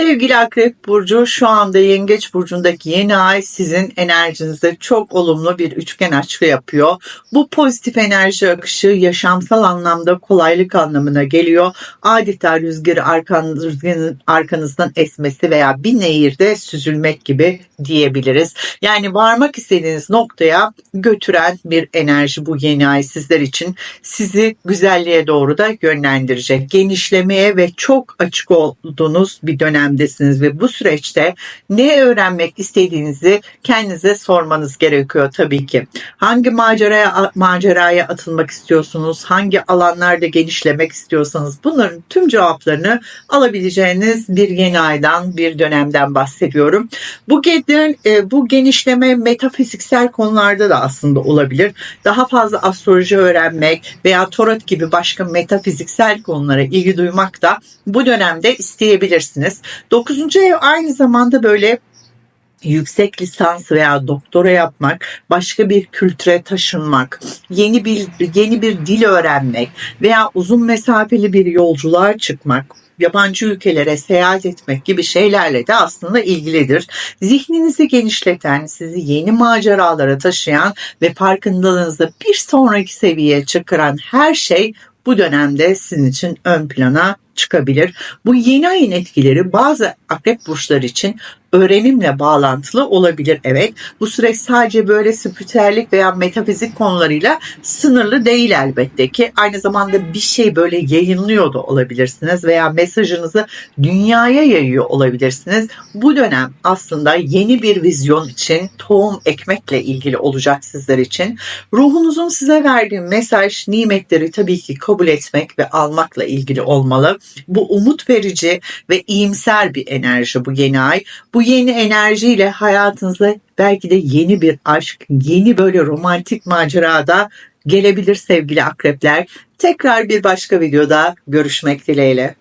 Sevgili Akrep Burcu şu anda Yengeç Burcu'ndaki yeni ay sizin enerjinizde çok olumlu bir üçgen açı yapıyor. Bu pozitif enerji akışı yaşamsal anlamda kolaylık anlamına geliyor. Adeta rüzgarı arkan, rüzgarın arkanızdan esmesi veya bir nehirde süzülmek gibi diyebiliriz. Yani varmak istediğiniz noktaya götüren bir enerji bu yeni ay sizler için. Sizi güzelliğe doğru da yönlendirecek. Genişlemeye ve çok açık olduğunuz bir dönemdesiniz ve bu süreçte ne öğrenmek istediğinizi kendinize sormanız gerekiyor tabii ki. Hangi maceraya maceraya atılmak istiyorsunuz? Hangi alanlarda genişlemek istiyorsanız bunların tüm cevaplarını alabileceğiniz bir yeni aydan, bir dönemden bahsediyorum. Bu geden, e, bu genişleme metafiziksel konularda da aslında olabilir. Daha fazla astroloji öğrenmek veya tarot gibi başka metafiziksel konulara ilgi duymak da bu dönemde isteyebilirsiniz. 9. ev aynı zamanda böyle yüksek lisans veya doktora yapmak, başka bir kültüre taşınmak, yeni bir yeni bir dil öğrenmek veya uzun mesafeli bir yolculuğa çıkmak, yabancı ülkelere seyahat etmek gibi şeylerle de aslında ilgilidir. Zihninizi genişleten, sizi yeni maceralara taşıyan ve farkındalığınızı bir sonraki seviyeye çıkaran her şey bu dönemde sizin için ön plana çıkabilir. Bu yeni ayın etkileri bazı akrep burçları için öğrenimle bağlantılı olabilir. Evet bu süreç sadece böyle spiritüellik veya metafizik konularıyla sınırlı değil elbette ki. Aynı zamanda bir şey böyle yayınlıyor da olabilirsiniz veya mesajınızı dünyaya yayıyor olabilirsiniz. Bu dönem aslında yeni bir vizyon için tohum ekmekle ilgili olacak sizler için. Ruhunuzun size verdiği mesaj, nimetleri tabii ki kabul etmek ve almakla ilgili olmalı. Bu umut verici ve iyimser bir enerji bu yeni ay. Bu yeni enerjiyle hayatınıza belki de yeni bir aşk, yeni böyle romantik macerada gelebilir sevgili akrepler. Tekrar bir başka videoda görüşmek dileğiyle.